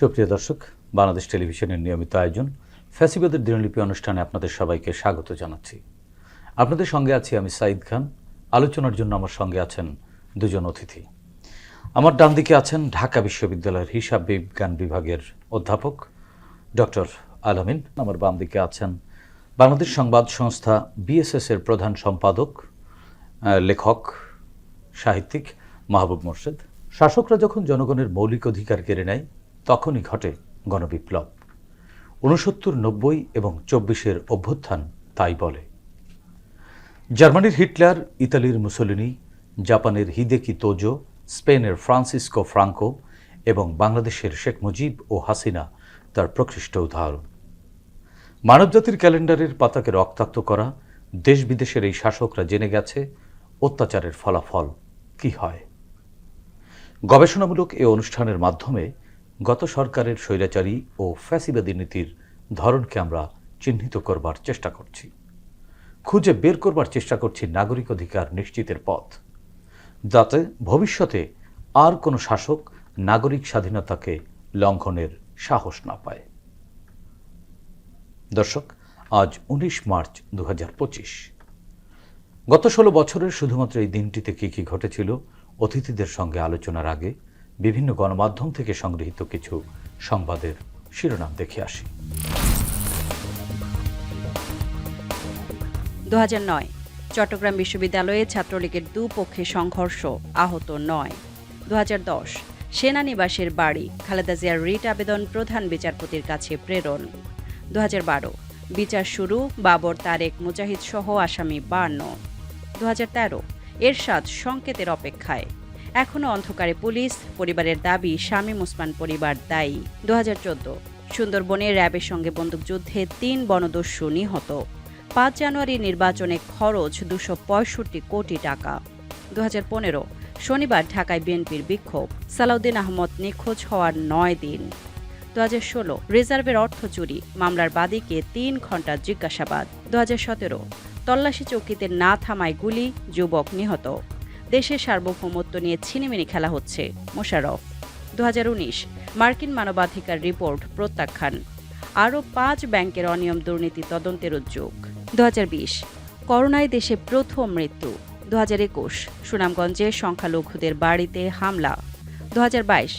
সুপ্রিয় দর্শক, বাংলাদেশ টেলিভিশনের নিয়মিত আয়োজন ফ্যাসিবাদের দিনলিপি অনুষ্ঠানে আপনাদের সবাইকে স্বাগত জানাচ্ছি। আপনাদের সঙ্গে আছি আমি সাঈদ খান। আলোচনার জন্য আমার সঙ্গে আছেন দুজন অতিথি। আমার ডান দিকে আছেন ঢাকা বিশ্ববিদ্যালয়ের হিসাব বিজ্ঞান বিভাগের অধ্যাপক ডক্টর আলামিন। আমার বাম দিকে আছেন বাংলাদেশ সংবাদ সংস্থা বিএসএস এর প্রধান সম্পাদক লেখক, সাহিত্যিক মাহবুব মোর্শেদ। শাসকরা যখন জনগণের মৌলিক অধিকার কেড়ে নেয় তখনই ঘটে গণবিপ্লব। ঊনসত্তর, নব্বই এবং চব্বিশের অভ্যুত্থান তাই বলে। জার্মানির হিটলার, ইতালির মুসোলিনি, জাপানের হিদেকি তোজো, স্পেনের ফ্রান্সিসকো ফ্রাঙ্কো এবং বাংলাদেশের শেখ মুজিব ও হাসিনা তার প্রকৃষ্ট উদাহরণ। মানবজাতির ক্যালেন্ডারের পাতাকে রক্তাক্ত করা দেশ বিদেশের এই শাসকরা জেনে গেছে অত্যাচারের ফলাফল কি হয়। গবেষণামূলক এ অনুষ্ঠানের মাধ্যমে গত সরকারের স্বৈরাচারী ও ফ্যাসিবাদী নীতির ধরনকে আমরা চিহ্নিত করবার চেষ্টা করছি। খুঁজে বের করবার চেষ্টা করছি নাগরিক অধিকার নিশ্চিতের পথ। যাতে ভবিষ্যতে আর কোনো শাসক নাগরিক স্বাধীনতাকে লঙ্ঘনের সাহস না পায়। দর্শক, আজ উনিশ মার্চ দু হাজার পঁচিশ। গত ষোলো বছরের শুধুমাত্র এই দিনটিতে কী কী ঘটেছিল, অতিথিদের সঙ্গে আলোচনার আগে বিভিন্ন গণমাধ্যম থেকে সংগৃহীত কিছু সংবাদের শিরোনাম দেখে আসি। দুহাজার নয়, চট্টগ্রাম বিশ্ববিদ্যালয়ে ছাত্রলীগের দুপক্ষে সংঘর্ষ, আহত নয়। দু সেনানিবাসের বাড়ি, খালেদা জিয়ার রিট আবেদন প্রধান বিচারপতির কাছে প্রেরণ। দু হাজার বারো, বিচার শুরু, বাবর তারেক মুজাহিদ সহ আসামি বান্ন দু এরশাদ সংকেতের অপেক্ষায়। এখনও অন্ধকারে পুলিশ, পরিবারের দাবি, শামীম ওসমান পরিবার দায়ী। দু হাজার চোদ্দ, সুন্দরবনে র্যাবের সঙ্গে বন্দুকযুদ্ধে তিন বনদস্যু নিহত। পাঁচ জানুয়ারি নির্বাচনে খরচ দুশো কোটি টাকা। দু হাজার পনেরো, শনিবার ঢাকায় বিএনপির বিক্ষোভ। সালাউদ্দিন আহমদ নিখোঁজ হওয়ার নয় দিন। দু হাজার ষোলো, রিজার্ভের অর্থ চুরি, মামলার বাদীকে তিন ঘণ্টা জিজ্ঞাসাবাদ। দু হাজার সতেরো, তল্লাশি চৌকিতে না থামায় গুলি, যুবক নিহত। দেশের সার্বভৌমত্ব নিয়ে ছিনিমিনি খেলা হচ্ছে। মোশারফ দু হাজার উনিশ, মার্কিন মানবাধিকার রিপোর্ট প্রত্যাখ্যান। আরও পাঁচ ব্যাংকের অনিয়ম দুর্নীতি তদন্তের উদ্যোগ। দু হাজার বিশ, করোনায় দেশে প্রথম মৃত্যু। দু হাজার একুশ, সুনামগঞ্জে সংখ্যালঘুদের বাড়িতে হামলা। দু হাজার বাইশ,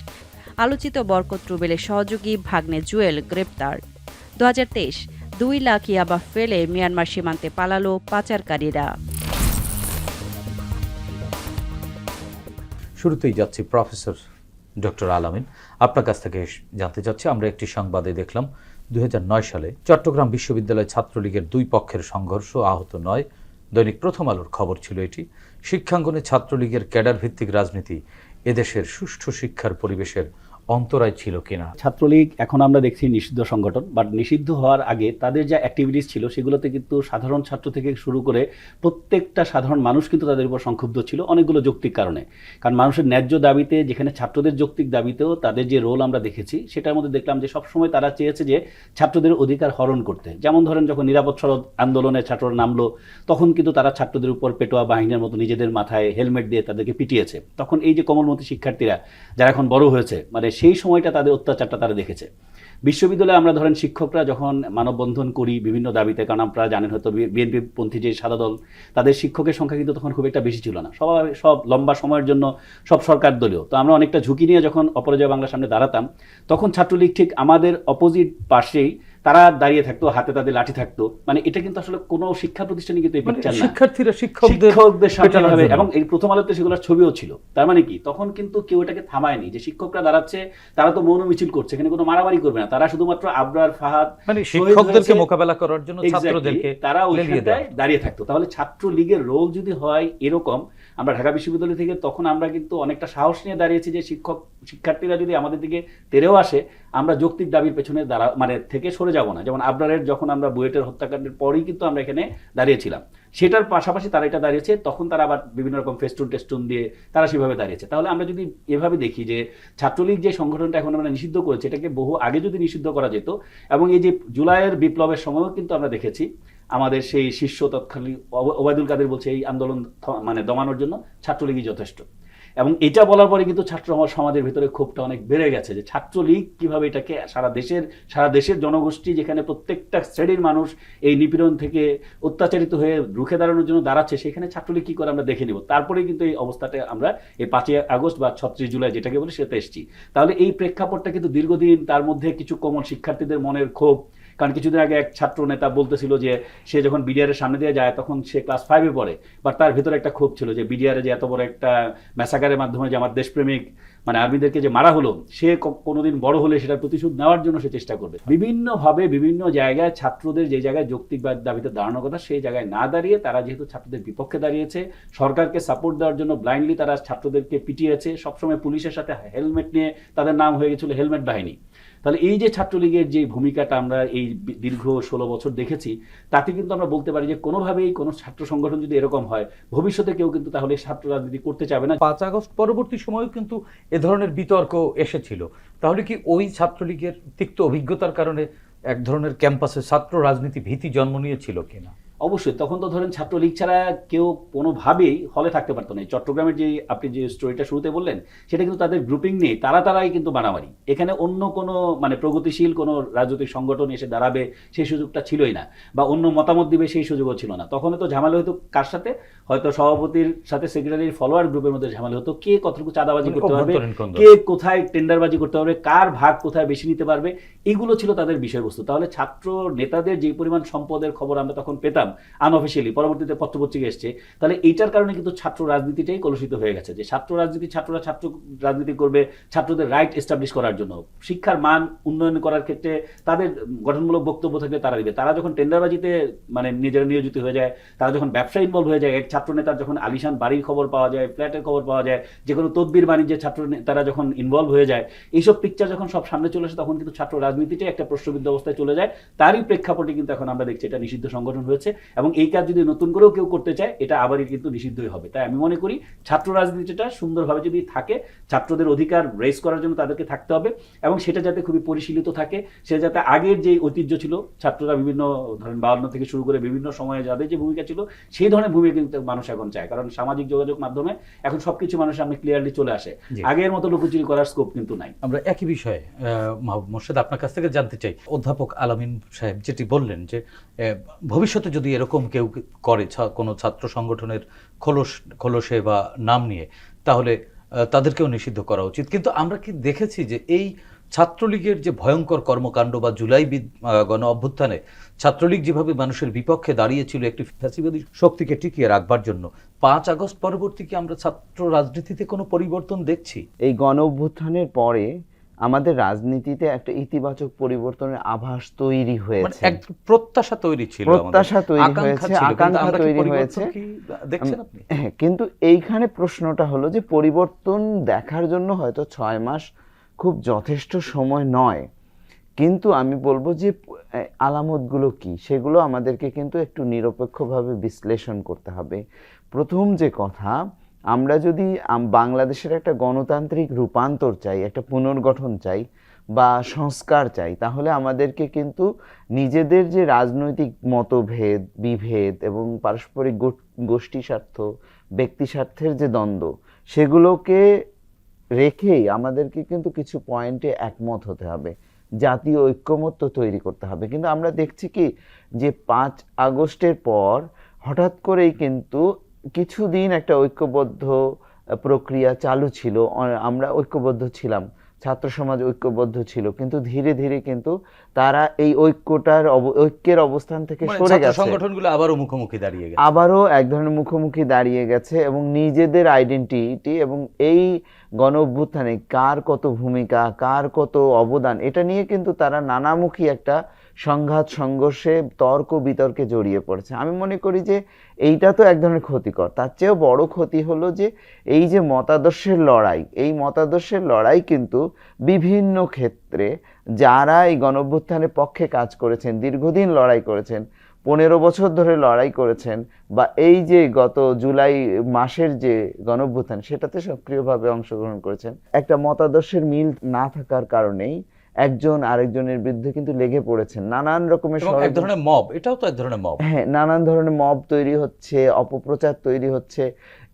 আলোচিত বরকত রুবেলের সহযোগী ভাগ্নে জুয়েল গ্রেপ্তার। দু হাজার তেইশ, দুই লাখ ইয়াবা ফেলে মিয়ানমার সীমান্তে পালালো পাচারকারীরা। শুরুতেই যাচ্ছি প্রফেসর ডক্টর আলামিন। আপনার কাছ থেকে জানতে চাচ্ছি, আমরা একটি সংবাদে দেখলাম, দুই হাজার নয় সালে চট্টগ্রাম বিশ্ববিদ্যালয় ছাত্রলীগের দুই পক্ষের সংঘর্ষ আহত নয়। দৈনিক প্রথম আলোর খবর ছিল এটি। শিক্ষাঙ্গনে ছাত্রলীগের ক্যাডার ভিত্তিক রাজনীতি এদেশের সুষ্ঠু শিক্ষার পরিবেশের অন্তরায় ছিল কিনা? ছাত্রলীগ, এখন আমরা দেখছি নিষিদ্ধ সংগঠন বাট নিষিদ্ধ হওয়ার আগে তাদের যা অ্যাক্টিভিটিস ছিল, সেগুলোতে কিন্তু সাধারণ ছাত্র থেকে শুরু করে প্রত্যেকটা সাধারণ মানুষ কিন্তু তাদের উপর সংক্ষুব্ধ ছিল অনেকগুলো যৌক্তিক কারণে। কারণ মানুষের ন্যায্য দাবিতে, যেখানে ছাত্রদের যৌক্তিক দাবিতেও তাদের যে রোল আমরা দেখেছি, সেটার মধ্যে দেখলাম যে সবসময় তারা চেয়েছে যে ছাত্রদের অধিকার হরণ করতে। যেমন ধরেন, যখন নিরাপদ সড়ক আন্দোলনে ছাত্ররা নামলো, তখন কিন্তু তারা ছাত্রদের উপর পেটোয়া বাহিনীর মতো নিজেদের মাথায় হেলমেট দিয়ে তাদেরকে পিটিয়েছে। তখন এই যে কমলমতি শিক্ষার্থীরা, যারা এখন বড় হয়েছে মানে সেই সময়টা তাদের অত্যাচারটা তারা দেখেছে। বিশ্ববিদ্যালয়ে আমরা ধরেন শিক্ষকরা যখন মানববন্ধন করি বিভিন্ন দাবিতে, কারণ আপনারা জানেন হয়তো বিএনপি পন্থী যে সাদা দল, তাদের শিক্ষকের সংখ্যা কিন্তু তখন খুব একটা বেশি ছিল না। সব সব লম্বা সময়ের জন্য সব সরকার দলীয়। তো আমরা অনেকটা ঝুঁকি নিয়ে যখন অপরাজয় বাংলার সামনে দাঁড়াতাম, তখন ছাত্রলীগ ঠিক আমাদের অপোজিট পাশেই তারা দাঁড়িয়ে থাকতো হাতে তাদের লাঠি থাকতো। মানে এটা কিন্তু আসলে কোনো শিক্ষা প্রতিষ্ঠানে কিন্তু এই মানে পিকচার না। শিক্ষার্থীরা শিক্ষকদের শিক্ষকদের সামনে পেটানোর এবং এই প্রথম আলোতে সেগুলোর ছবিও ছিল। তার মানে কি? তখন কিন্তু কেউ এটাকে থামায়নি। যে শিক্ষকরা দাঁড়াচ্ছে তারা তো মৌন মিছিল করছে। এখানে কোনো মারামারি করবে না। তারা শুধুমাত্র আবরার ফাহাদ মানে শিক্ষকদেরকে মোকাবেলা করার জন্য ছাত্রদেরকে তারা। ওইখানটায় দাঁড়িয়ে থাকতো। তাহলে ছাত্র লীগের রোল যদি হয় এরকম আমরা ঢাকা বিশ্ববিদ্যালয় থেকে তখন আমরা কিন্তু অনেকটা সাহস নিয়ে দাঁড়িয়েছি যে শিক্ষক, শিক্ষার্থীরা যদি আমাদের দিকে তেরেও আসে, আমরা যৌক্তিক দাবির পেছনে দাঁড়া মানে থেকে সরে যাব না। যেমন আবরারের যখন আমরা বুয়েটের হত্যাকাণ্ডের পরেই কিন্তু আমরা এখানে দাঁড়িয়েছিলাম। সেটার পাশাপাশি তারা এটা দাঁড়িয়েছে, তখন তারা আবার বিভিন্ন রকম ফেস্টুন টেস্টুন দিয়ে তারা সেভাবে দাঁড়িয়েছে। তাহলে আমরা যদি এভাবে দেখি যে ছাত্রলীগ যে সংগঠনটা এখন আমরা নিষিদ্ধ করেছে, এটাকে বহু আগে যদি নিষিদ্ধ করা যেত, এবং এই যে জুলাইয়ের বিপ্লবের সময়ও কিন্তু আমরা দেখেছি আমাদের সেই শীর্ষ তৎকালীন ওবায়দুল কাদের বলছে, এই আন্দোলন মানে দমানোর জন্য ছাত্রলীগই যথেষ্ট। এবং এটা বলার পরে কিন্তু ছাত্র আমার সমাজের ভিতরে ক্ষোভটা অনেক বেড়ে গেছে যে ছাত্রলীগ কীভাবে এটাকে সারা দেশের সারা দেশের জনগোষ্ঠী যেখানে প্রত্যেকটা শ্রেণির মানুষ এই নিপীড়ন থেকে অত্যাচারিত হয়ে রুখে দাঁড়ানোর জন্য দাঁড়াচ্ছে, সেখানে ছাত্রলীগ কি করে আমরা দেখে নিব? তারপরে কিন্তু এই অবস্থাটা আমরা এই পাঁচই আগস্ট বা ছত্রিশ জুলাই যেটাকে বলি সেটা এসেছি। তাহলে এই প্রেক্ষাপটটা কিন্তু দীর্ঘদিন তার মধ্যে কিছু কমন শিক্ষার্থীদের মনের ক্ষোভ কারণ কিছুদিন আগে এক ছাত্র নেতা বলতেছিল যে সে যখন বিডিআরের সামনে দিয়ে যায়, তখন সে ক্লাস ফাইভে পড়ে। বাট তার ভিতরে একটা ক্ষোভ ছিল যে বিডিআরে যে এত বড় একটা ম্যাসাকারের মাধ্যমে যে আমার দেশপ্রেমিক মানে আর্মিদেরকে যে মারা হলো, সে কোনোদিন বড় হলে সেটা প্রতিশোধ নেওয়ার জন্য সে চেষ্টা করবে। বিভিন্নভাবে বিভিন্ন জায়গায় ছাত্রদের যে জায়গায় যৌক্তিক বা দাবিতে দাঁড়ানোর কথা, সেই জায়গায় না দাঁড়িয়ে তারা যেহেতু ছাত্রদের বিপক্ষে দাঁড়িয়েছে, সরকারকে সাপোর্ট দেওয়ার জন্য ব্লাইন্ডলি তারা ছাত্রদেরকে পিটিয়েছে, সবসময় পুলিশের সাথে হেলমেট নিয়ে তাদের নাম হয়ে গেছিল হেলমেট বাহিনী। তাহলে এই যে ছাত্রলীগের যে ভূমিকাটা আমরা এই দীর্ঘ ষোলো বছর দেখেছি, তাতে কিন্তু আমরা বলতে পারি যে কোনোভাবেই কোনো ছাত্র সংগঠন যদি এরকম হয়, ভবিষ্যতে কেউ কিন্তু তাহলে ছাত্র রাজনীতি করতে চাবে না। পাঁচ আগস্ট পরবর্তী সময়েও কিন্তু এ ধরনের বিতর্ক এসেছিল। তাহলে কি ওই ছাত্রলীগের তিক্ত অভিজ্ঞতার কারণে এক ধরনের ক্যাম্পাসে ছাত্র রাজনীতি ভীতি জন্ম নিয়েছিল কিনা? অবশ্যই তখন তো ধরেন ছাত্রলীগ ছাড়া কেউ কোনোভাবেই হলে থাকতে পারতো না। চট্টগ্রামের যে আপনি যে স্টোরিটা শুরুতে বললেন সেটা কিন্তু তাদের গ্রুপিং নেই তারা তারাই কিন্তু মারামারি। এখানে অন্য কোনো মানে প্রগতিশীল কোনো রাজনৈতিক সংগঠন এসে দাঁড়াবে সেই সুযোগটা ছিলই না বা অন্য মতামত দিবে সেই সুযোগও ছিল না। তখন তো ঝামেলা হতো কার সাথে? হয়তো সভাপতির সাথে সেক্রেটারির ফলোয়ার গ্রুপের মধ্যে ঝামেলা হতো কে কতটুকু চাঁদাবাজি মানে করতে পারবে কে কোথায় টেন্ডারবাজি করতে পারবে কার ভাগ কোথায় বেশি নিতে পারবে এগুলো ছিল তাদের বিষয়বস্তু। তাহলে ছাত্র নেতাদের যে পরিমাণ সম্পদের খবর আমরা তখন পেতাম আনঅফিসিয়ালি পরবর্তীতে পত্রপত্রিকা এসছে। তাহলে এইটার কারণে কিন্তু ছাত্র রাজনীতিটাই কলুষিত হয়ে গেছে, যে ছাত্র রাজনীতি, ছাত্ররা ছাত্র রাজনীতি করবে, ছাত্রদের রাইট এস্টাবলিশ করার জন্য। শিক্ষার মান উন্নয়ন করার ক্ষেত্রে তাদের গঠনমূলক বক্তব্য থাকলে তারা দিবে। তারা যখন টেন্ডারবাজিতে মানে নিজেরা নিয়োজিত হয়ে যায়, তারা যখন ব্যবসা ইনভলভ হয়ে যায়, এক ছাত্র নেতার যখন আলিশান বাড়ির খবর পাওয়া যায়, ফ্ল্যাটের খবর পাওয়া যায়, যে কোনো তদবির বাণিজ্যে ছাত্র নেতারা যখন ইনভলভ হয়ে যায়, এইসব পিকচার যখন সব সামনে চলে আসে, তখন কিন্তু ছাত্র রাজনীতিটাই একটা প্রশ্নবিদ্ধ অবস্থায় চলে যায়। তারই প্রেক্ষাপটে কিন্তু এখন আমরা দেখছি এটা নিষিদ্ধ সংগঠন হয়েছে। এবং এই কাজ যদি নতুন করেও কেউ করতে চায় এটা আবারই কিন্তু নিষিদ্ধই হবে। তাই আমি মনে করি ছাত্র রাজনীতিটা সুন্দরভাবে যদি থাকে ছাত্রদের অধিকার রেস করার জন্য তাদেরকে থাকতে হবে এবং সেটা যাতে খুবই পরিশীলিত থাকে সে যাতে আগের যে ঐতিহ্য ছিল ছাত্ররা বিভিন্ন ধরেন বাউন্ন থেকে শুরু করে বিভিন্ন সময়ে যাদের যে ভূমিকা ছিল সেই ধরনের ভূমিকা কিন্তু মানুষ এখন চায়। কারণ সামাজিক যোগাযোগ মাধ্যমে এখন সবকিছু মানুষ সামনে ক্লিয়ারলি চলে আসে। আগের মতো লুকোচুরি করার স্কোপ কিন্তু নাই। আমরা একই বিষয়ে মোর্শেদ আপনার কাছ থেকে জানতে চাই। অধ্যাপক আলামিন সাহেব যেটি বললেন যে ভবিষ্যতে যদি এরকম কেউ করে কোনো ছাত্র সংগঠনের খোলস, খোলসে বা নাম নিয়ে, তাহলে তাদেরকেও নিষিদ্ধ করা উচিত। কিন্তু আমরা কি দেখেছি যে এই ছাত্রলীগের যে ভয়ঙ্কর কর্মকাণ্ড বা জুলাই গণ অভ্যুত্থানে ছাত্রলীগ যেভাবে মানুষের বিপক্ষে দাঁড়িয়েছিল একটি ফ্যাসিবাদী শক্তিকে টিকিয়ে রাখবার জন্য, পাঁচ আগস্ট পরবর্তী কি আমরা ছাত্র রাজনীতিতে কোনো পরিবর্তন দেখছি? এই গণ অভ্যুত্থানের পরে আমাদের রাজনীতিতে একটা ইতিবাচক পরিবর্তনের আভাস তৈরি মানে হয়েছে। প্রত্যাশা তৈরি ছিল প্রত্যাশা তৈরি হয়েছে, আকাঙ্ক্ষা তৈরি হয়েছে। হ্যাঁ কিন্তু এইখানে প্রশ্নটা হলো যে পরিবর্তন দেখার জন্য হয়তো ছয় মাস খুব যথেষ্ট সময় নয়। কিন্তু আমি বলব যে আলামতগুলো কি? সেগুলো আমাদেরকে কিন্তু একটু নিরপেক্ষভাবে বিশ্লেষণ করতে হবে। প্রথম যে কথা আমরা যদি বাংলাদেশের একটা গণতান্ত্রিক রূপান্তর চাই, একটা পুনর্গঠন চাই বা সংস্কার চাই, তাহলে আমাদেরকে কিন্তু নিজেদের যে রাজনৈতিক মতভেদ, বিভেদ এবং পারস্পরিক গোষ্ঠী স্বার্থ, ব্যক্তি স্বার্থের যে দ্বন্দ্ব, সেগুলোকে রেখেই আমাদেরকে কিন্তু কিছু পয়েন্টে একমত হতে হবে। জাতীয় ঐক্যমত্য তৈরি করতে হবে। কিন্তু আমরা দেখছি কি যে পাঁচ আগস্টের পর হঠাৎ করেই কিন্তু কিছুদিন একটা ঐক্যবদ্ধ প্রক্রিয়া চালু ছিল। আমরা ঐক্যবদ্ধ ছিলাম। ছাত্র সমাজ ঐক্যবদ্ধ ছিল। কিন্তু ধীরে ধীরে কিন্তু তারা এই ঐক্যটার ঐক্যের অবস্থান থেকে মানে সরে গেছে। সংগঠনগুলো আবারও মুখোমুখি দাঁড়িয়ে গেছে। আবারও এক ধরনের মুখোমুখি দাঁড়িয়ে গেছে এবং নিজেদের আইডেন্টিটি এবং এই গণ অভ্যুত্থানে কার কত ভূমিকা কার কত অবদান এটা নিয়ে কিন্তু তারা নানামুখী একটা সংঘাত, সংঘর্ষে তর্ক, বিতর্কে জড়িয়ে পড়েছে। আমি মনে করি যে এইটা তো এক ধরনের ক্ষতিকর। তার চেয়েও বড় ক্ষতি হলো যে এই যে মতাদর্শের লড়াই, এই মতাদর্শের লড়াই কিন্তু বিভিন্ন ক্ষেত্রে যারা এই গণঅভ্যুত্থানের পক্ষে কাজ করেছেন, দীর্ঘদিন লড়াই করেছেন, পনেরো বছর ধরে লড়াই করেছেন বা এই যে গত জুলাই মাসের যে গণঅভ্যুত্থান সেটাতে সক্রিয়ভাবে অংশগ্রহণ করেছেন, একটা মতাদর্শের মিল না থাকার কারণেই একজন আরেকজনের বিরুদ্ধে কিন্তু লেগে পড়েছেন। নানান রকমের এক ধরনের মব এটাও তো এক ধরনের মব। হ্যাঁ নানান ধরনের মব তৈরি হচ্ছে অপপ্রচার তৈরি হচ্ছে।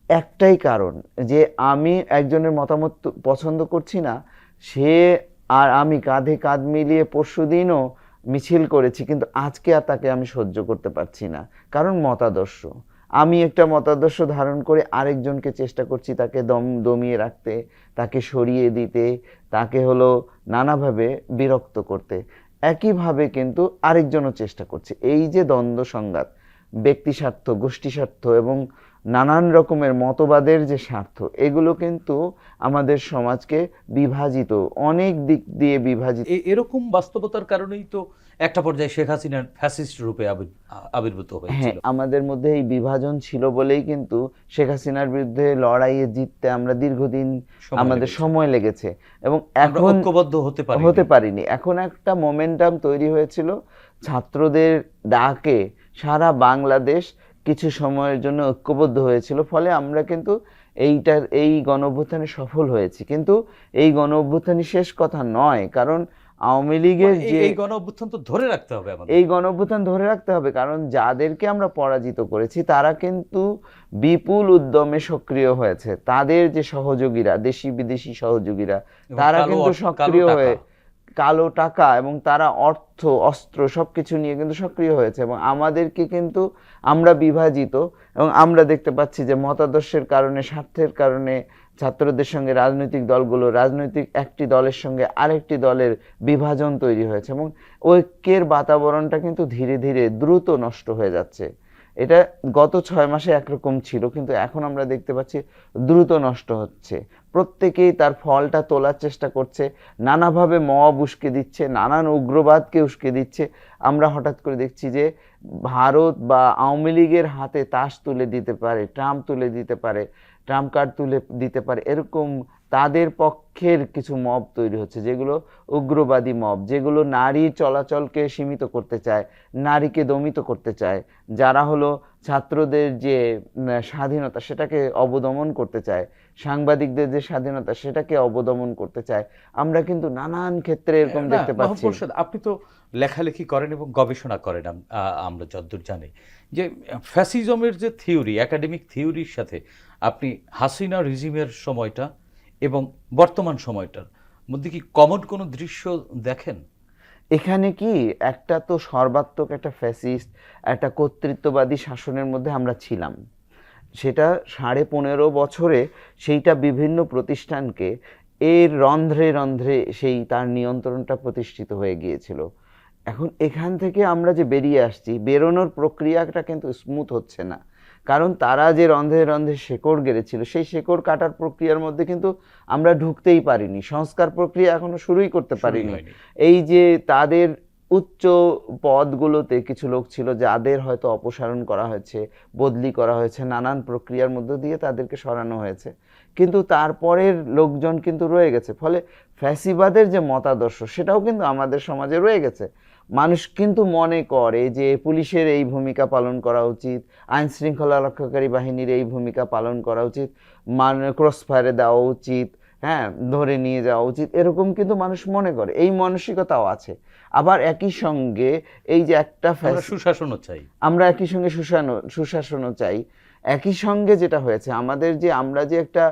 একটাই কারণ যে আমি একজনের মতামত পছন্দ করছি না সে আর আমি কাঁধে কাঁধ মিলিয়ে পরশুদিনও মিছিল করেছি কিন্তু আজকে আর তাকে আমি সহ্য করতে পারছি না। কারণ মতাদর্শ। আমি একটা মতাদর্শ ধারণ করে আরেকজনকে চেষ্টা করছি তাকে দম দমিয়ে রাখতে, তাকে সরিয়ে দিতে, তাকে হলো নানাভাবে বিরক্ত করতে। একইভাবে কিন্তু আরেকজনও চেষ্টা করছে। এই যে দ্বন্দ্ব সংঘাত, ব্যক্তি স্বার্থ, গোষ্ঠী স্বার্থ এবং নানান রকমের মতবাদের যে স্বার্থ, এগুলো কিন্তু আমাদের সমাজকে বিভাজিত, অনেক দিক দিয়ে বিভাজিত। এরকম বাস্তবতার কারণেই তো একটা পর্যায়ে শেখ হাসিনার ফ্যাসিস্ট রূপে আবির্ভূত হ্যাঁ হয়েছিল আমাদের মধ্যে এই বিভাজন ছিল বলেই কিন্তু শেখ হাসিনার বিরুদ্ধে লড়াইয়ে জিততে আমরা দীর্ঘদিন আমাদের সময় লেগেছে। এবং এখন ঐক্যবদ্ধ হতে পারি হতে পারিনি। এখন একটা মোমেন্টাম তৈরি হয়েছিল। ছাত্রদের ডাকে সারা বাংলাদেশ কিছু সময়ের জন্য ঐক্যবদ্ধ হয়েছিল। ফলে আমরা কিন্তু এইটার এই গণ সফল হয়েছি। কিন্তু এই গণ শেষ কথা নয়। কারণ আওয়ামী লীগের যে এই গণ অভ্যুত্থান তো ধরে রাখতে হবে এই গণ অভ্যুত্থান ধরে রাখতে হবে কারণ যাদেরকে আমরা পরাজিত করেছি তারা কিন্তু বিপুল উদ্যমে সক্রিয় হয়েছে। তাদের যে সহযোগীরা দেশি বিদেশি সহযোগীরা তারা কিন্তু সক্রিয় হয়ে কালো টাকা এবং তারা অর্থ, অস্ত্র সব কিছু নিয়ে কিন্তু সক্রিয় হয়েছে এবং আমাদেরকে কিন্তু আমরা বিভাজিত এবং আমরা দেখতে পাচ্ছি যে মতাদর্শের কারণে, স্বার্থের কারণে ছাত্রদের সঙ্গে রাজনৈতিক দলগুলো, রাজনৈতিক একটি দলের সঙ্গে আরেকটি দলের বিভাজন তৈরি হয়েছে এবং ঐক্যের বাতাবরণটা কিন্তু ধীরে ধীরে দ্রুত নষ্ট হয়ে যাচ্ছে। এটা গত ছয় মাসে একরকম ছিল, কিন্তু এখন আমরা দেখতে পাচ্ছি দ্রুত নষ্ট হচ্ছে। প্রত্যেকেই তার ফলটা তোলার চেষ্টা করছে, নানাভাবে মব উস্কে দিচ্ছে, নানান উগ্রবাদকে উস্কে দিচ্ছে। আমরা হঠাৎ করে দেখছি যে ভারত বা আওয়ামী লীগের হাতে তাস তুলে দিতে পারে, ট্রাম্প তুলে দিতে পারে, ট্রাম্প কার্ড তুলে দিতে পারে, এরকম তাদের পক্ষের কিছু মব তৈরি হচ্ছে যেগুলো উগ্রবাদী মব যেগুলো নারী চলাচলকে সীমিত করতে চায় নারীকে দমিত করতে চায় যারা হলো ছাত্রদের যে স্বাধীনতা সেটাকে অবদমন করতে চায় সাংবাদিকদের যে স্বাধীনতা সেটাকে অবদমন করতে চায় আমরা কিন্তু নানান ক্ষেত্রে এরকম দেখতে পাচ্ছি। আপনি তো লেখালেখি করেন এবং গবেষণা করেন আম- আমরা যতদূর জানি। যে ফ্যাসিজমের যে থিওরি একাডেমিক থিওরির সাথে আপনি হাসিনা রিজিমের সময়টা এবং বর্তমান সময়টার মধ্যে কি কমন কোনো দৃশ্য দেখেন? এখানে কি একটা তো সর্বাত্মক একটা ফ্যাসিস্ট একটা কর্তৃত্ববাদী শাসনের মধ্যে আমরা ছিলাম। সেটা সাড়ে পনেরো বছরে সেইটা বিভিন্ন প্রতিষ্ঠানকে এর রন্ধ্রে রন্ধ্রে সেই তার নিয়ন্ত্রণটা প্রতিষ্ঠিত হয়ে গিয়েছিল। এখন এখান থেকে আমরা যে বেরিয়ে আসছি, বেরোনোর প্রক্রিয়াটা কিন্তু স্মুথ হচ্ছে না। কারণ তারা যে রন্ধে রন্ধে শেকড় গেড়েছিল সেই শেকড় কাটার প্রক্রিয়ার মধ্যে কিন্তু আমরা ঢুকতেই পারিনি। সংস্কার প্রক্রিয়া এখনও শুরুই করতে পারিনি। এই যে তাদের উচ্চ পদগুলোতে কিছু লোক ছিল যাদের হয়তো অপসারণ করা হয়েছে বদলি করা হয়েছে নানান প্রক্রিয়ার মধ্য দিয়ে তাদেরকে সরানো হয়েছে। কিন্তু তারপরের লোকজন কিন্তু রয়ে গেছে। ফলে ফ্যাসিবাদের যে মতাদর্শ সেটাও কিন্তু আমাদের সমাজে রয়ে গেছে। মানুষ কিন্তু মনে করে যে পুলিশের এই ভূমিকা পালন করা উচিত আইন শৃঙ্খলা রক্ষাকারী বাহিনীর এই ভূমিকা পালন করা উচিত মান ক্রস ফায়ারে দেওয়া উচিত হ্যাঁ ধরে নিয়ে যাওয়া উচিত এরকম কিন্তু মানুষ মনে করে এই মানসিকতাও আছে। আবার একই সঙ্গে এই যে একটা সুশাসনও চাই। আমরা একই সঙ্গে সুশাসন সুশাসনও চাই। একই সঙ্গে যেটা হয়েছে আমাদের যে আমরা যে একটা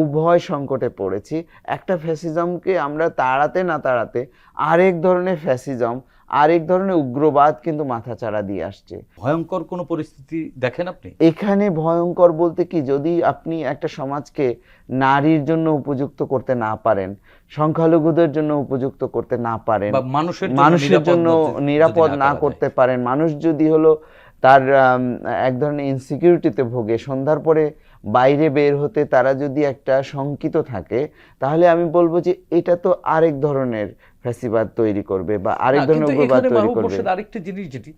উভয় সংকটে পড়েছি। একটা ফ্যাসিজমকে আমরা তাড়াতে না তাড়াতে আরেক ধরনের ফ্যাসিজম আরেক ধরনের উগ্রবাদ কিন্তু মাথাচাড়া দিয়ে আসছে। ভয়ঙ্কর কোনো পরিস্থিতি দেখেন আপনি? এখানে ভয়ঙ্কর বলতে কি যদি আপনি একটা সমাজকে নারীর জন্য উপযুক্ত করতে না পারেন সংখ্যালঘুদের জন্য উপযুক্ত করতে না পারেন মানুষের জন্য মানুষের নিরাপদ জন্য নিরাপদ না। করতে পারেন মানুষ যদি হলো তার এক ধরনের ইনসিকিউরিটিতে ভোগে। সন্ধ্যার পরে বাইরে বের হতে তারা যদি একটা শঙ্কিত থাকে তাহলে আমি বলব যে এটা তো আরেক ধরনের ফ্যাসিবাদ তৈরি করবে বা আরেক ধরনের উগ্রবাদ তৈরি করবে। আরেকটি জিনিস যেটি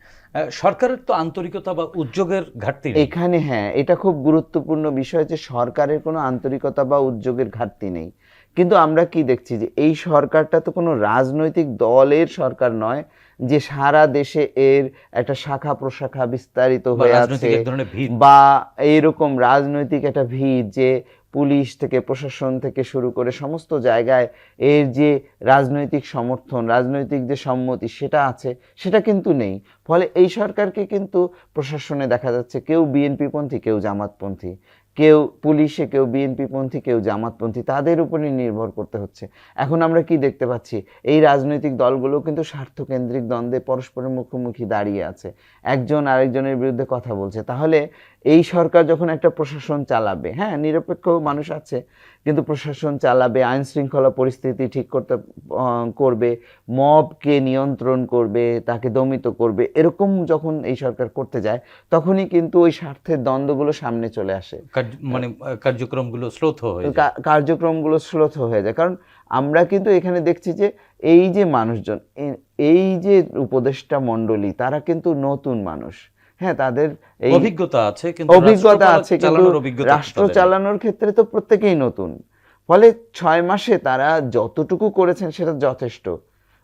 সরকারের তো আন্তরিকতা বা উদ্যোগের ঘাটতি। এখানে হ্যাঁ এটা খুব গুরুত্বপূর্ণ বিষয় যে সরকারের কোনো আন্তরিকতা বা উদ্যোগের ঘাটতি নেই। কিন্তু আমরা কি দেখছি যে এই সরকারটা তো কোনো রাজনৈতিক দলের সরকার নয় যে সারা দেশে এর একটা শাখা প্রশাখা বিস্তারিত হয়ে আছে ভিত। বা এইরকম রাজনৈতিক একটা ভিড় যে পুলিশ থেকে প্রশাসন থেকে শুরু করে সমস্ত জায়গায় এর যে রাজনৈতিক সমর্থন রাজনৈতিক যে সম্মতি সেটা আছে সেটা কিন্তু নেই। ফলে এই সরকারকে কিন্তু প্রশাসনে দেখা যাচ্ছে কেউ বিএনপি পন্থী কেউ জামাতপন্থী। কেউ পুলিশে, কেউ বিএনপিপন্থী, কেউ জামাতপন্থী, তাদের উপরই নির্ভর করতে হচ্ছে। এখন আমরা কি দেখতে পাচ্ছি? এই রাজনৈতিক দলগুলো কিন্তু স্বার্থকেন্দ্রিক দ্বন্দ্বে পরস্পরের মুখোমুখি দাঁড়িয়ে আছে। একজন আরেকজনের বিরুদ্ধে কথা বলছে। তাহলে এই সরকার যখন একটা প্রশাসন চালাবে হ্যাঁ নিরপেক্ষ মানুষ আছে কিন্তু প্রশাসন চালাবে আইন শৃঙ্খলা পরিস্থিতি ঠিক করতে করবে মবকে নিয়ন্ত্রণ করবে তাকে দমিত করবে এরকম যখন এই সরকার করতে যায় তখনই কিন্তু ওই স্বার্থের দ্বন্দ্বগুলো সামনে চলে আসে। মানে কার্যক্রমগুলো স্লোথ হয়ে। কার্যক্রমগুলো শ্লোথ হয়ে যায়। কারণ আমরা কিন্তু এখানে দেখছি যে এই যে মানুষজন এই যে উপদেষ্টা মণ্ডলী তারা কিন্তু নতুন মানুষ। হ্যাঁ তাদের এই অভিজ্ঞতা আছে কিন্তু অভিজ্ঞতা আছে কিন্তু রাষ্ট্র চালানোর ক্ষেত্রে তো প্রত্যেকেই নতুন। ফলে ছয় মাসে তারা যতটুকু করেছেন সেটা যথেষ্ট।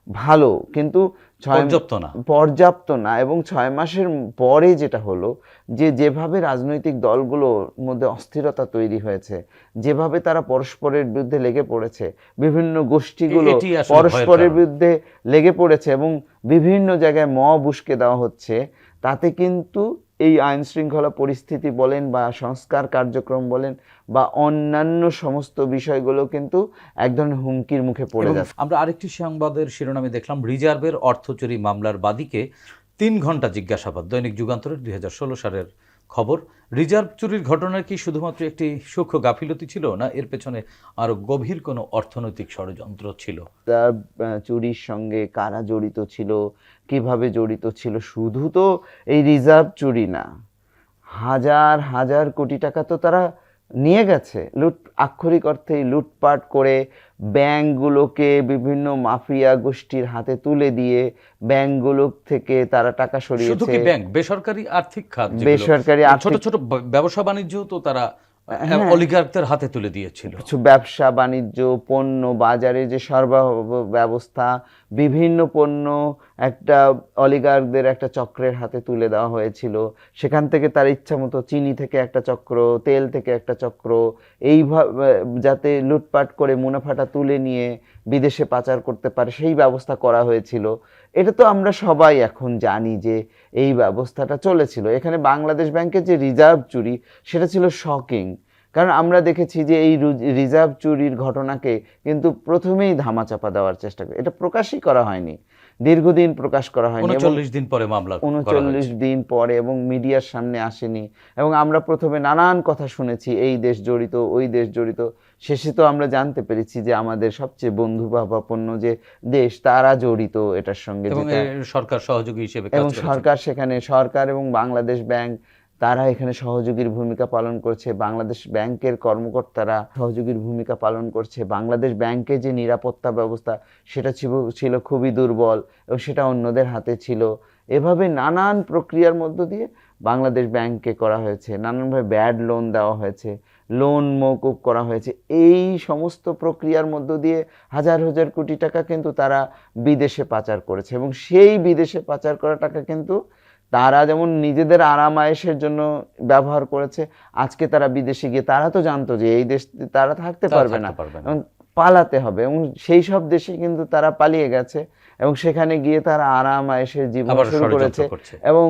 ভালো কিন্তু পর্যাপ্ত না। পর্যাপ্ত না এবং ছয় মাসের পরে যেটা হলো যে যেভাবে রাজনৈতিক দলগুলোর মধ্যে অস্থিরতা তৈরি হয়েছে যেভাবে তারা পরস্পরের বিরুদ্ধে লেগে পড়েছে বিভিন্ন গোষ্ঠীগুলো পরস্পরের বিরুদ্ধে লেগে পড়েছে এবং বিভিন্ন জায়গায় মব উস্কে দেওয়া হচ্ছে তাতে কিন্তু এই আইন শৃঙ্খলা পরিস্থিতি বলেন বা সংস্কার কার্যক্রম বলেন বা অন্যান্য সমস্ত বিষয়গুলো কিন্তু এক ধরনের হুমকির মুখে পড়ে যাচ্ছে। আমরা আরেকটি সংবাদের শিরোনামে দেখলাম রিজার্ভের অর্থ চুরি মামলার বাদীকে তিন ঘণ্টা জিজ্ঞাসাবাদ। দৈনিক যুগান্তরের দুই হাজার ষোলো সালের খবর রিজার্ভ চুরির ঘটনা কি শুধুমাত্র একটি সূক্ষ্ম গাফিলতি ছিল না এর পেছনে আরও গভীর কোনো অর্থনৈতিক ষড়যন্ত্র ছিল? চুরির সঙ্গে কারা জড়িত ছিল? কীভাবে জড়িত ছিল? শুধু তো এই রিজার্ভ চুরি না। হাজার হাজার কোটি টাকা তো তারা নিয়ে গেছে। লুট আক্ষরিক অর্থেই লুটপাট করে ব্যাংকগুলোকে বিভিন্ন মাফিয়া গোষ্ঠীর হাতে তুলে দিয়ে ব্যাংকগুলো থেকে তারা টাকা শুধু সরিয়েছে। কি ব্যাংক? বেসরকারি আর্থিক খাত বেসরকারি ছোট ছোট ব্যবসা বাণিজ্য তো তারা হ্যাঁ। অলিগারদের হাতে তুলে দিয়েছিল। কিছু ব্যবসা বাণিজ্য পণ্য বাজারে যে সরবরাহ ব্যবস্থা বিভিন্ন পণ্য একটা অলিগারদের একটা চক্রের হাতে তুলে দেওয়া হয়েছিল। সেখান থেকে তার ইচ্ছা মতো চিনি থেকে একটা চক্র তেল থেকে একটা চক্র এইভাবে যাতে লুটপাট করে মুনাফাটা তুলে নিয়ে বিদেশে পাচার করতে পারে সেই ব্যবস্থা করা হয়েছিল। এটা তো আমরা সবাই এখন জানি যে এই ব্যবস্থাটা চলেছিল। এখানে বাংলাদেশ ব্যাংকের যে রিজার্ভ চুরি, সেটা ছিল শকিং কারণ আমরা দেখেছি যে এই রিজার্ভ চুরির ঘটনাকে কিন্তু প্রথমেই ধামাচাপা দেওয়ার চেষ্টা করে এটা প্রকাশই করা হয়নি। দীর্ঘদিন প্রকাশ করা হয়নি উনচল্লিশ দিন পরে মামলা উনচল্লিশ দিন পরে এবং মিডিয়ার সামনে আসেনি এবং আমরা প্রথমে নানান কথা শুনেছি এই দেশ জড়িত ওই দেশ জড়িত। শেষে তো আমরা জানতে পেরেছি যে আমাদের সবচেয়ে বন্ধু ভাবাপন্ন যে দেশ তারা জড়িত এটার সঙ্গে সরকার সহযোগী হিসেবে এবং সরকার সেখানে সরকার এবং বাংলাদেশ ব্যাংক তারা এখানে সহযোগীর ভূমিকা পালন করছে। বাংলাদেশ ব্যাংকের কর্মকর্তারা সহযোগীর ভূমিকা পালন করছে। বাংলাদেশ ব্যাংকের যে নিরাপত্তা ব্যবস্থা, সেটা ছিল ছিল খুবই দুর্বল এবং সেটা অন্যদের হাতে ছিল। এভাবে নানান প্রক্রিয়ার মধ্য দিয়ে বাংলাদেশ ব্যাংককে করা হয়েছে। নানানভাবে ব্যাড লোন দেওয়া হয়েছে, লোন মৌকুব করা হয়েছে। এই সমস্ত প্রক্রিয়ার মধ্য দিয়ে হাজার হাজার কোটি টাকা কিন্তু তারা বিদেশে পাচার করেছে এবং সেই বিদেশে পাচার করা টাকা কিন্তু তারা যেমন নিজেদের আরাম আয়েসের জন্য ব্যবহার করেছে আজকে তারা বিদেশে গিয়ে তারা তো জানতো যে এই দেশ তারা থাকতে পারবে না। পালাতে হবে। এবং সেই সব দেশে কিন্তু তারা পালিয়ে গেছে। এবং সেখানে গিয়ে তারা আরাম আয়েসের জীবন শুরু করেছে। এবং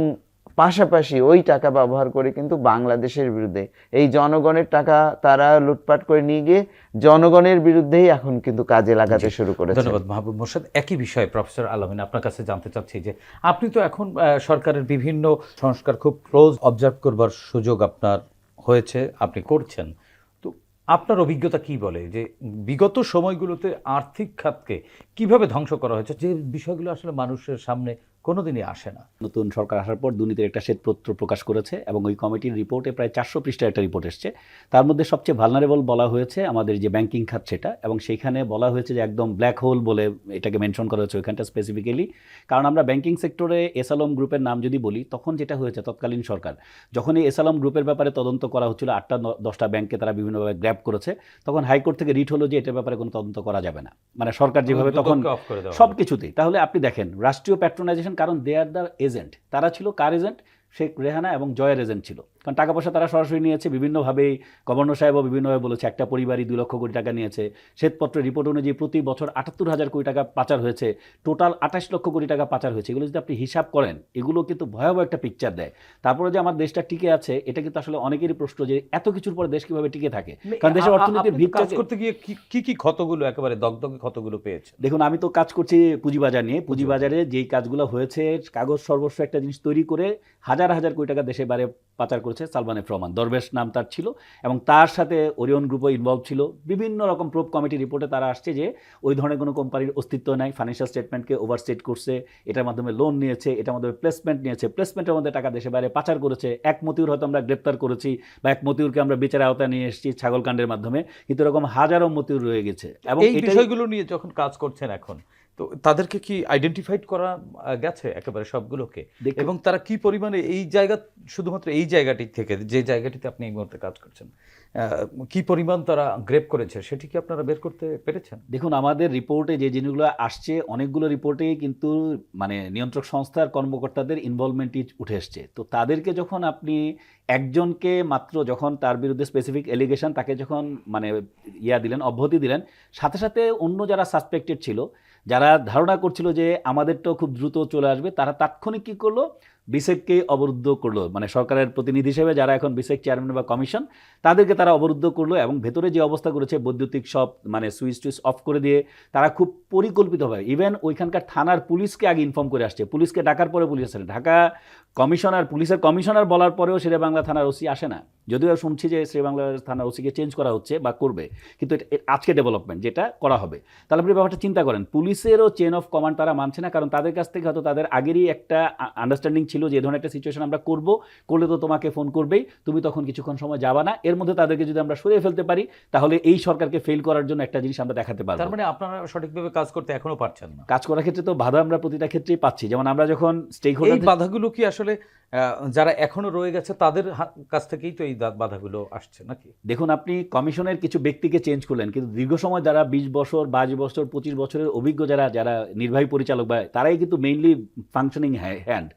পাশাপাশি ওই টাকা ব্যবহার করে কিন্তু বাংলাদেশের বিরুদ্ধে এই জনগণের টাকা তারা লুটপাট করে নিয়ে গিয়ে জনগণের বিরুদ্ধেই এখন কিন্তু কাজে লাগাতে শুরু করেছে। ধন্যবাদ মাহবুব মোর্শেদ। একই বিষয়ে প্রফেসর আলমিন আপনার কাছে জানতে চাচ্ছি যে আপনি তো এখন সরকারের বিভিন্ন সংস্কার খুব ক্লোজ অবজার্ভ করবার সুযোগ আপনার হয়েছে আপনি করছেন। তো আপনার অভিজ্ঞতা কি বলে যে বিগত সময়গুলোতে আর্থিক খাতকে কীভাবে ধ্বংস করা হয়েছে? যে বিষয়গুলো আসলে মানুষের সামনে কোনোদিনই আসে না। নতুন সরকার আসার পর দুর্নীতির একটা শ্বেতপত্র প্রকাশ করেছে এবং ওই কমিটির রিপোর্টে প্রায় চারশো পৃষ্ঠার একটা রিপোর্ট এসছে। তার মধ্যে সবচেয়ে ভালনারেবল বলা হয়েছে আমাদের যে ব্যাংকিং খাত সেটা এবং সেইখানে বলা হয়েছে যে একদম ব্ল্যাক হোল বলে এটাকে মেনশন করা হয়েছে ওইখানটা স্পেসিফিক্যালি কারণ আমরা ব্যাংকিং সেক্টরে এসালম গ্রুপের নাম যদি বলি তখন যেটা হয়েছে তৎকালীন সরকার যখন এই এসালম গ্রুপের ব্যাপারে তদন্ত করা হচ্ছিল আটটা দশটা ব্যাংকে তারা বিভিন্নভাবে গ্র্যাপ করেছে তখন হাইকোর্ট থেকে রিট হলো যে এটার ব্যাপারে কোনো তদন্ত করা যাবে না। মানে সরকার যেভাবে তখন সব কিছুতেই। তাহলে আপনি দেখেন রাষ্ট্রীয় প্যাট্রোনাইজেশন কারণ দে আর দ্য এজেন্ট। তারা ছিল কার এজেন্ট? শেখ রেহানা এবং জয়ের এজেন্ট ছিল। কারণ টাকা পয়সা তারা সরাসরি নিয়েছে বিভিন্নভাবেই গভর্নর সাহেবও বিভিন্নভাবে বলেছে একটা পরিবারই দুই লক্ষ কোটি টাকা নিয়েছে। শ্বেতপত্রের রিপোর্ট অনুযায়ী প্রতি বছর আটাত্তর হাজার কোটি টাকা পাচার হয়েছে টোটাল আঠাশ লক্ষ কোটি টাকা পাচার হয়েছে। এগুলো যদি আপনি হিসাব করেন এগুলো কিন্তু ভয়াবহ একটা পিকচার দেয়। তারপরে যে আমার দেশটা টিকে আছে এটা কিন্তু আসলে অনেকেরই প্রশ্ন যে এত কিছুর পরে দেশ কীভাবে টিকে থাকে? কারণ দেশের অর্থনীতির আপনি তো কাজ করতে গিয়ে কি- কি কি ক্ষতগুলো একেবারে দগদগে ক্ষতগুলো পেয়েছে দেখুন আমি তো কাজ করছি পুঁজিবাজার নিয়ে। পুঁজিবাজারে যেই কাজগুলো হয়েছে কাগজ সর্বস্ব একটা জিনিস তৈরি করে হাজার হাজার কোটি টাকা দেশে বাইরে পাচার করেছে সালমান এফ রহমান দরবেশ নাম তার ছিল এবং তার সাথে ওরিয়ন গ্রুপও ইনভলভ ছিল। বিভিন্ন রকম প্রোব কমিটি রিপোর্টে তারা আসছে যে ওই ধরনের কোনো কোম্পানির অস্তিত্ব নাই ফাইন্যান্সিয়াল স্টেটমেন্টকে ওভারস্টেট করছে এটার মাধ্যমে লোন নিয়েছে এটার মাধ্যমে প্লেসমেন্ট নিয়েছে প্লেসমেন্টের মধ্যে টাকা দেশে বাইরে পাচার করেছে। এক মতিউর হয়তো আমরা গ্রেপ্তার করেছি বা এক মতিউরকে আমরা বিচার আওতায় নিয়ে এসেছি ছাগলকাণ্ডের মাধ্যমে কিন্তু এরকম হাজারো মতিউর রয়ে গেছে। এবং এই বিষয়গুলো নিয়ে যখন কাজ করছেন এখন তো তাদেরকে কি আইডেন্টিফাইড করা গেছে একেবারে সবগুলোকে? এবং তারা কি পরিমাণে এই জায়গা শুধুমাত্র এই জায়গাটি থেকে যে জায়গাটিতে আপনি এই মুহূর্তে কাজ করছেন কি পরিমাণ তারা গ্রেপ করেছে সেটি কি আপনারা বের করতে পেরেছেন? দেখুন আমাদের রিপোর্টে যে জিনিসগুলো আসছে অনেকগুলো রিপোর্টেই কিন্তু মানে নিয়ন্ত্রক সংস্থার কর্মকর্তাদের ইনভলভমেন্টই উঠে এসছে। তো তাদেরকে যখন আপনি একজনকে মাত্র যখন তার বিরুদ্ধে স্পেসিফিক এলিগেশন তাকে যখন মানে ইয়া দিলেন অব্যাহতি দিলেন সাথে সাথে অন্য যারা সাসপেক্টেড ছিল যারা ধারণা করছিল যে আমাদেরটাও খুব দ্রুত চলে আসবে তারা তাৎক্ষণিক কী করল? বিসেককে অবরুদ্ধ করল মানে সরকারের প্রতিনিধি হিসেবে যারা এখন বিসেক চেয়ারম্যান বা কমিশন, তাদেরকে তারা অবরুদ্ধ করল এবং ভেতরে যে অবস্থা করেছে, বৈদ্যুতিক সব মানে সুইচ টুইচ অফ করে দিয়ে তারা খুব পরিকল্পিতভাবে, ইভেন ওইখানকার থানার পুলিশকে আগে ইনফর্ম করে আসছে, পুলিশকে ডাকার পরে পুলিশ আসে ঢাকা কমিশনার, পুলিশের কমিশনার বলার পরেও শেরে বাংলা থানার ওসি আসে না, যদিও শুনছি যে শ্রী বাংলা থানার ওসিকে চেঞ্জ করা হচ্ছে বা করবে, কিন্তু আজকে ডেভেলপমেন্ট যেটা করা হবে, তাহলে আপনি ব্যাপারটা চিন্তা করেন, পুলিশেরও চেন অফ কমান্ড তারা মানছে না, কারণ তাদের কাছ থেকে হয়তো তাদের আগেরই একটা আন্ডারস্ট্যান্ডিং ছিল যে ধরনের একটা সিচুয়েশন আমরা করব করলে তো তোমাকে ফোন করবেই তুমি তখন কিছুক্ষণ সময় যাবা না। এর মধ্যে তাদেরকে যদি আমরা সরিয়ে ফেলতে পারি তাহলে এই সরকারকে ফেল করার জন্য একটা জিনিস আমরা দেখাতে পারব। তার মানে আপনারা সঠিকভাবে কাজ করতে এখনও পারছেন না? কাজ করার ক্ষেত্রে তো বাধা আমরা প্রতিটা ক্ষেত্রেই পাচ্ছি। যেমন আমরা যখন স্টেক হোল্ডার বাধাগুলো কি আসলে যারা এখনও রয়ে গেছে তাদের কাছ থেকেই তো এই বাধাগুলো আসছে নাকি? দেখুন আপনি কমিশনের কিছু ব্যক্তিকে চেঞ্জ করলেন কিন্তু দীর্ঘ সময় যারা বিশ বছর বাইশ বছর পঁচিশ বছরের অভিজ্ঞ যারা যারা নির্বাহী পরিচালক বা তারাই কিন্তু মেইনলি ফাংশনিং হ্যান্ড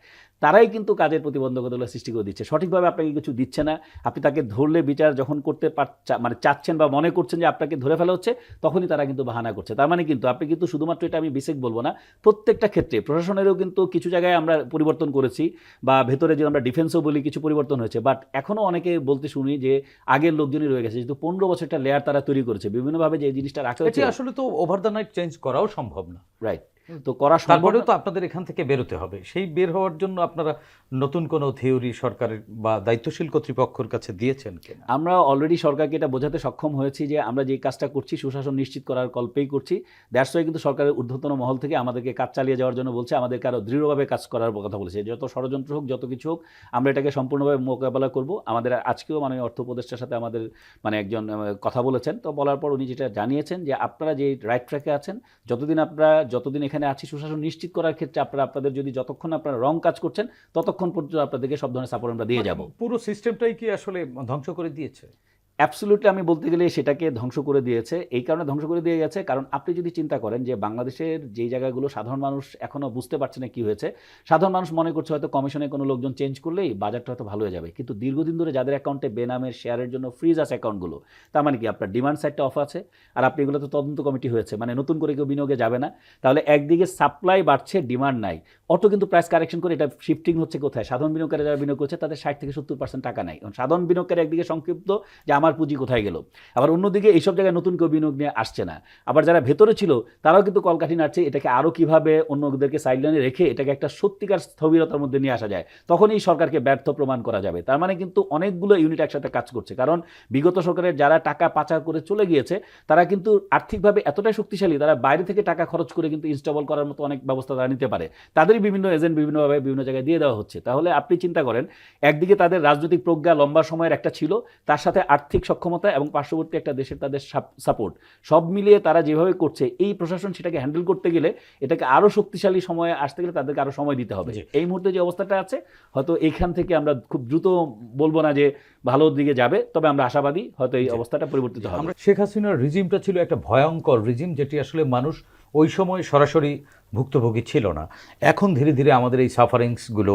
তারাই কিন্তু কাজের প্রতিবন্ধকতাগুলো সৃষ্টি করে দিচ্ছে। সঠিকভাবে আপনাকে কিছু দিচ্ছে না। আপনি তাকে ধরলে বিচার যখন করতে পার- মানে চাচ্ছেন বা মনে করছেন যে আপনাকে ধরে ফেলা হচ্ছে তখনই তারা কিন্তু বাহানা করছে। তার মানে কিন্তু আপনি কিন্তু শুধুমাত্র এটা আমি বিশেষ বলব না প্রত্যেকটা ক্ষেত্রে প্রশাসনেরও কিন্তু কিছু জায়গায় আমরা পরিবর্তন করেছি বা ভেতরে যে আমরা ডিফেন্সও বলি কিছু পরিবর্তন হয়েছে। বাট এখনও অনেকে বলতে শুনি যে আগের লোকজনই রয়ে গেছে। যেহেতু পনেরো বছর একটা লেয়ার তারা তৈরি করেছে। বিভিন্নভাবে যে জিনিসটা রাখা এটি হয়েছে আসলে তো ওভার দ্য নাইট চেঞ্জ করাও সম্ভব না। রাইট তো করা তারপরেও তো আপনাদের এখান থেকে বেরোতে হবে। সেই বের হওয়ার জন্য আপনারা নতুন কোনো থিওরি সরকারের বা দায়িত্বশীল কর্তৃপক্ষের কাছে দিয়েছেন আমরা অলরেডি সরকারকে এটা বোঝাতে সক্ষম হয়েছি যে আমরা যে কাজটা করছি সুশাসন নিশ্চিত করার কল্পেই করছি। দ্যাটস ওয়াই কিন্তু সরকারের ঊর্ধ্বতন মহল থেকে আমাদেরকে কাজ চালিয়ে যাওয়ার জন্য বলছে আমাদেরকে আরও দৃঢ়ভাবে কাজ করার কথা বলেছে। যত ষড়যন্ত্র হোক যত কিছু হোক আমরা এটাকে সম্পূর্ণভাবে মোকাবেলা করব। আমাদের আজকেও মানে অর্থ উপদেষ্টার সাথে আমাদের মানে একজন কথা বলেছেন। তো বলার পর উনি যেটা জানিয়েছেন যে আপনারা যে রাইট ট্র্যাকে আছেন যতদিন আপনারা যতদিন এখানে আছি সুশাসন নিশ্চিত করার ক্ষেত্রে আপনারা আপনাদের যদি যতক্ষণ আপনারা রং কাজ করছেন ততক্ষণ পর্যন্ত আপনাদেরকে সব ধরনের সাপোর্ট আমরা দিয়ে যাব। পুরো সিস্টেমটাই কি আসলে ধ্বংস করে দিয়েছে? অ্যাবসলুটলি আমি বলতে গেলে সেটাকে ধ্বংস করে দিয়েছে। এই কারণে ধ্বংস করে দিয়ে গেছে। কারণ আপনি যদি চিন্তা করেন যে বাংলাদেশের যেই জায়গাগুলো সাধারণ মানুষ এখনও বুঝতে পারছে না কী হয়েছে, সাধারণ মানুষ মনে করছে হয়তো কমিশনে কোনো লোকজন চেঞ্জ করলেই বাজারটা হয়তো ভালো হয়ে যাবে। কিন্তু দীর্ঘদিন ধরে যাদের অ্যাকাউন্টে বেনামের শেয়ারের জন্য ফ্রিজ আছে অ্যাকাউন্টগুলো তার মানে কি আপনার ডিমান্ড সাইডটা অফ আছে? আর আপনি এগুলো তো তদন্ত কমিটি হয়েছে মানে নতুন করে কেউ বিনিয়োগে যাবে না। তাহলে একদিকে সাপ্লাই বাড়ছে ডিমান্ড নাই। অটো কিন্তু প্রাইস কারেকশন করে এটা শিফটিং হচ্ছে কোথায়? সাধারণ বিনিয়োগকারী যারা বিনিয়োগ করছে, তাদের ষাট থেকে সত্তর পার্সেন্ট টাকা নাই। সাধারণ বিনিয়োগকারী একদিকে সংক্ষিপ্ত যে আমার পুঁজি কোথায় গেল? আবার অন্যদিকে এইসব জায়গায় নতুন কেউ বিনিয়োগ নিয়ে আসছে না। আবার যারা ভেতরে ছিল, তারাও কিন্তু কলকাঠি নাড়ছে, এটাকে আরও কীভাবে অন্যদেরকে সাইডলাইনে রেখে এটাকে একটা সত্যিকার স্থবিরতার মধ্যে নিয়ে আসা যায়, তখনই সরকারকে ব্যর্থ প্রমাণ করা যাবে। তার মানে কিন্তু অনেকগুলো ইউনিট একসাথে কাজ করছে। কারণ বিগত সরকারের যারা টাকা পাচার করে চলে গিয়েছে, তারা কিন্তু আর্থিকভাবে এতটাই শক্তিশালী, তারা বাইরে থেকে টাকা খরচ করে কিন্তু ইনস্টবল করার মতো অনেক ব্যবস্থা তারা নিতে পারে। তাদেরই বিভিন্ন এজেন্ট বিভিন্নভাবে বিভিন্ন জায়গায় দিয়ে দেওয়া হচ্ছে। তাহলে আপনি চিন্তা করেন, একদিকে তাদের রাজনৈতিক প্রজ্ঞা লম্বা সময়ের একটা ছিল, তার সাথে আর্থিক সক্ষমতা এবং পার্শ্ববর্তী একটা দেশের তাদের সাপোর্ট সব মিলিয়ে তারা যেভাবে করছে এই প্রশাসন সেটাকে হ্যান্ডেল করতে গেলে এটাকে আরও শক্তিশালী সময়ে আসতে গেলে তাদেরকে আরও সময় দিতে হবে। এই মুহূর্তে যে অবস্থাটা আছে হয়তো এখান থেকে আমরা খুব দ্রুত বলব না যে ভালো দিকে যাবে তবে আমরা আশাবাদী হয়তো এই অবস্থাটা পরিবর্তিত হবে। আমরা শেখ হাসিনার রিজিমটা ছিল একটা ভয়ঙ্কর রিজিম যেটি আসলে মানুষ ওই সময় সরাসরি ভুক্তভোগী ছিল না। এখন ধীরে ধীরে আমাদের এই সাফারিংসগুলো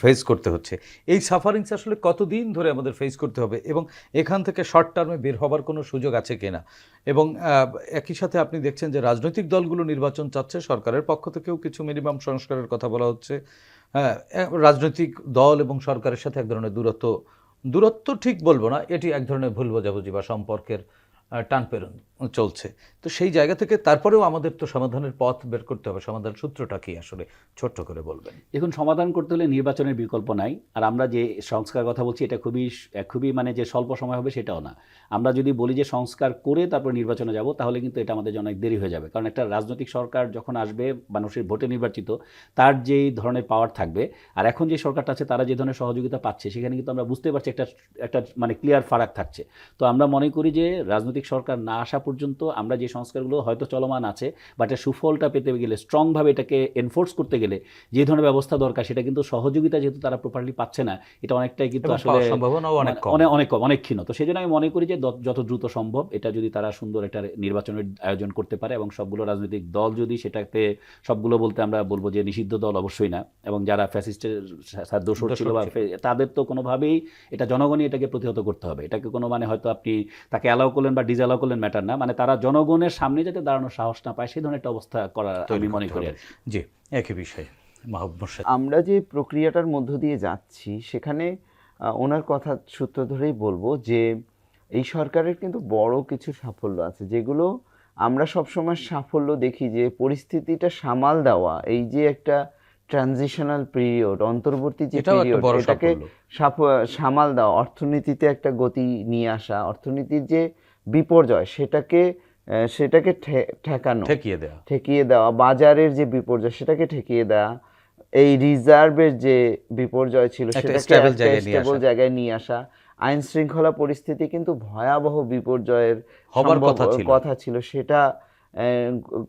ফেস করতে হচ্ছে। এই সাফারিংস আসলে কতদিন ধরে আমাদের ফেস করতে হবে এবং এখান থেকে শর্ট টার্মে বের হবার কোনো সুযোগ আছে কিনা? এবং একই সাথে আপনি দেখছেন যে রাজনৈতিক দলগুলো নির্বাচন চাচ্ছে সরকারের পক্ষ থেকেও কিছু মিনিমাম সংস্কারের কথা বলা হচ্ছে। হ্যাঁ, রাজনৈতিক দল এবং সরকারের সাথে এক ধরনের দূরত্ব দূরত্ব ঠিক বলব না এটি এক ধরনের ভুল বোঝাবুঝি বা সম্পর্কের টানপেরন চলছে। তো সেই জায়গা থেকে তারপরেও আমাদের তো সমাধানের পথ বের করতে হবে। সমাধান সূত্রটা কি আসলে ছোট্ট করে বলবেন। দেখুন, সমাধান করতে হলে নির্বাচনের বিকল্প নাই। আর আমরা যে সংস্কার কথা বলছি, এটা খুবই খুবই মানে যে স্বল্প সময় হবে সেটাও না। আমরা যদি বলি যে সংস্কার করে তারপর নির্বাচনে যাব, তাহলে কিন্তু এটা আমাদের জন্য অনেক দেরি হয়ে যাবে। কারণ একটা রাজনৈতিক সরকার যখন আসবে মানুষের ভোটে নির্বাচিত, তার যেই ধরনের পাওয়ার থাকবে, আর এখন যে সরকারটা আছে, তারা যে ধরনের সহযোগিতা পাচ্ছে, সেখানে কিন্তু আমরা বুঝতে পারছি একটা একটা মানে ক্লিয়ার ফারাক থাকছে। তো আমরা মনে করি যে রাজনৈতিক সরকার না আসা পর্যন্ত আমরা যে সংস্কারগুলো হয়তো চলমান আছে বাট এর সুফলটা পেতে গেলে স্ট্রংভাবে এটাকে এনফোর্স করতে গেলে যে ধরনের ব্যবস্থা দরকার সেটা কিন্তু সহযোগিতা যেহেতু তারা প্রপারলি পাচ্ছে না এটা অনেকটাই কিন্তু আসলে অনেক অনেক অনেক কম। অনেক ক্ষীণ তো সেই জন্য আমি মনে করি যে যত দ্রুত সম্ভব এটা যদি তারা সুন্দর একটা নির্বাচনের আয়োজন করতে পারে এবং সবগুলো রাজনৈতিক দল যদি সেটাতে সবগুলো বলতে আমরা বলব যে নিষিদ্ধ দল অবশ্যই না এবং যারা ফ্যাসিস্টের দোষর ছিল বা তাদের তো কোনোভাবেই এটা জনগণই এটাকে প্রতিহত করতে হবে। এটাকে কোনো মানে হয়তো আপনি তাকে অ্যালাউ করলেন বা ডিসঅ্যালাউ করলেন ম্যাটার না। মানে তারা জনগণের সামনে যাতে দাঁড়ানোর সাহস না পায় সেই ধরনের একটা অবস্থা করা তৈরি আমি মনে করি আর জি একই বিষয় মাহবুব আমরা যে প্রক্রিয়াটার মধ্য দিয়ে যাচ্ছি সেখানে ওনার কথা সূত্র ধরেই বলব যে এই সরকারের কিন্তু বড় কিছু সাফল্য আছে যেগুলো আমরা সবসময় সাফল্য দেখি যে পরিস্থিতিটা সামাল দেওয়া এই যে একটা ট্রানজিশনাল পিরিয়ড অন্তর্বর্তী যে পিরিয়ড এটাকে সাফল্য। সামাল দেওয়া অর্থনীতিতে একটা গতি নিয়ে আসা অর্থনীতির যে বিপর্যয় সেটাকে সেটাকে ঠেকানো ঠেকিয়ে দেওয়া ঠেকিয়ে দেওয়া বাজারের যে বিপর্যয় সেটাকে ঠেকিয়ে দেওয়া এই রিজার্ভের যে বিপর্যয় ছিল সেটাকে জায়গায় নিয়ে স্টেবল আসা। জায়গায় নিয়ে আসা আইন শৃঙ্খলা পরিস্থিতি কিন্তু ভয়াবহ বিপর্যয়ের হবার। কথা ছিল সেটা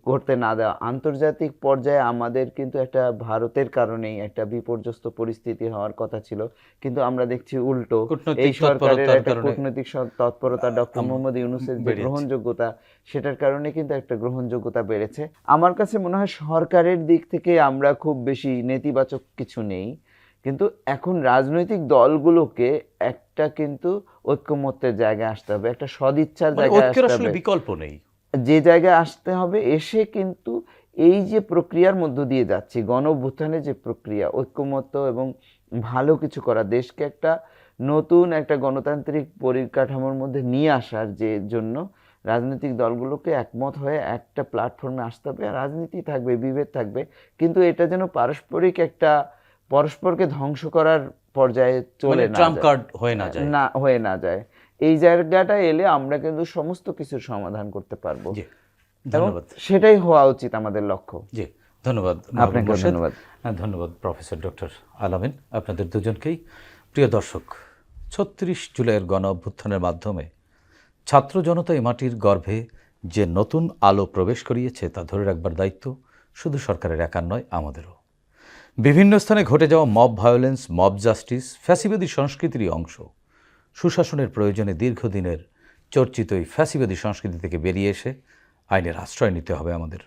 ঘটতে না দেওয়া। আন্তর্জাতিক পর্যায়ে আমাদের কিন্তু একটা ভারতের কারণেই একটা বিপর্যস্ত পরিস্থিতি হওয়ার কথা ছিল। কিন্তু আমরা দেখছি উল্টো এই সরকারের একটা কূটনৈতিক তৎপরতা ডক্টর মোহাম্মদ ইউনুসের যে গ্রহণযোগ্যতা সেটার কারণে কিন্তু একটা গ্রহণযোগ্যতা বেড়েছে। আমার কাছে মনে হয় সরকারের দিক থেকে আমরা খুব বেশি নেতিবাচক কিছু নেই। কিন্তু এখন রাজনৈতিক দলগুলোকে একটা কিন্তু ঐক্যমত্যের জায়গায় আসতে হবে একটা সদিচ্ছার মানে জায়গায় আসতে হবে। বিকল্প নেই। যে জায়গায় আসতে হবে এসে কিন্তু এই যে প্রক্রিয়ার মধ্য দিয়ে যাচ্ছি গণ অভ্যুত্থানের যে প্রক্রিয়া ঐক্যমত্য এবং ভালো কিছু করা দেশকে একটা নতুন একটা গণতান্ত্রিক পরিকাঠামোর মধ্যে নিয়ে আসার যে জন্য রাজনৈতিক দলগুলোকে একমত হয়ে একটা প্ল্যাটফর্মে আসতে হবে। আর রাজনীতি থাকবে বিভেদ থাকবে কিন্তু এটা যেন পারস্পরিক একটা পরস্পরকে ধ্বংস করার পর্যায়ে মানে চলে না যায়। কার্ড হয়ে না যায়। না হয়ে না যায়। এই জায়গাটা এলে আমরা কিন্তু সমস্ত কিছুর সমাধান করতে পারব। ধন্যবাদ। সেটাই হওয়া উচিত আমাদের লক্ষ্য। জি ধন্যবাদ আপনাকে ধন্যবাদ। হ্যাঁ, ধন্যবাদ প্রফেসর ডক্টর আলামিন। আপনাদের দুজনকেই। প্রিয় দর্শক ছত্রিশ জুলাইয়ের গণ অভ্যুত্থানের মাধ্যমে ছাত্র জনতা এই মাটির গর্ভে যে নতুন আলো প্রবেশ করিয়েছে তা ধরে রাখবার দায়িত্ব শুধু সরকারের একার নয় আমাদেরও। বিভিন্ন স্থানে ঘটে যাওয়া মব ভায়োলেন্স মব জাস্টিস ফ্যাসিবাদী সংস্কৃতিরই অংশ। সুশাসনের প্রয়োজনে দীর্ঘদিনের চর্চিত এই ফ্যাসিবাদী সংস্কৃতি থেকে বেরিয়ে এসে আইনের আশ্রয় নিতে হবে আমাদের।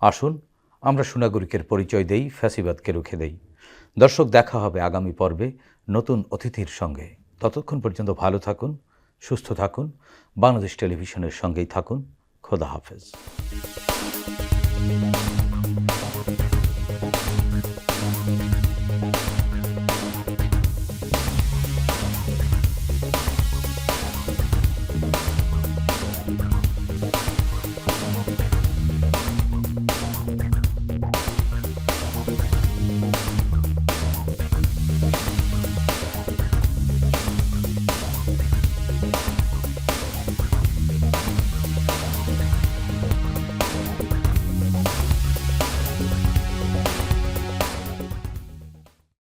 আসুন, আমরা সুনাগরিকের পরিচয় দেই, ফ্যাসিবাদকে রুখে দেই। দর্শক, দেখা হবে আগামী পর্বে নতুন অতিথির সঙ্গে। ততক্ষণ পর্যন্ত ভালো থাকুন, সুস্থ থাকুন, বাংলাদেশ টেলিভিশনের সঙ্গেই থাকুন। খোদা হাফেজ।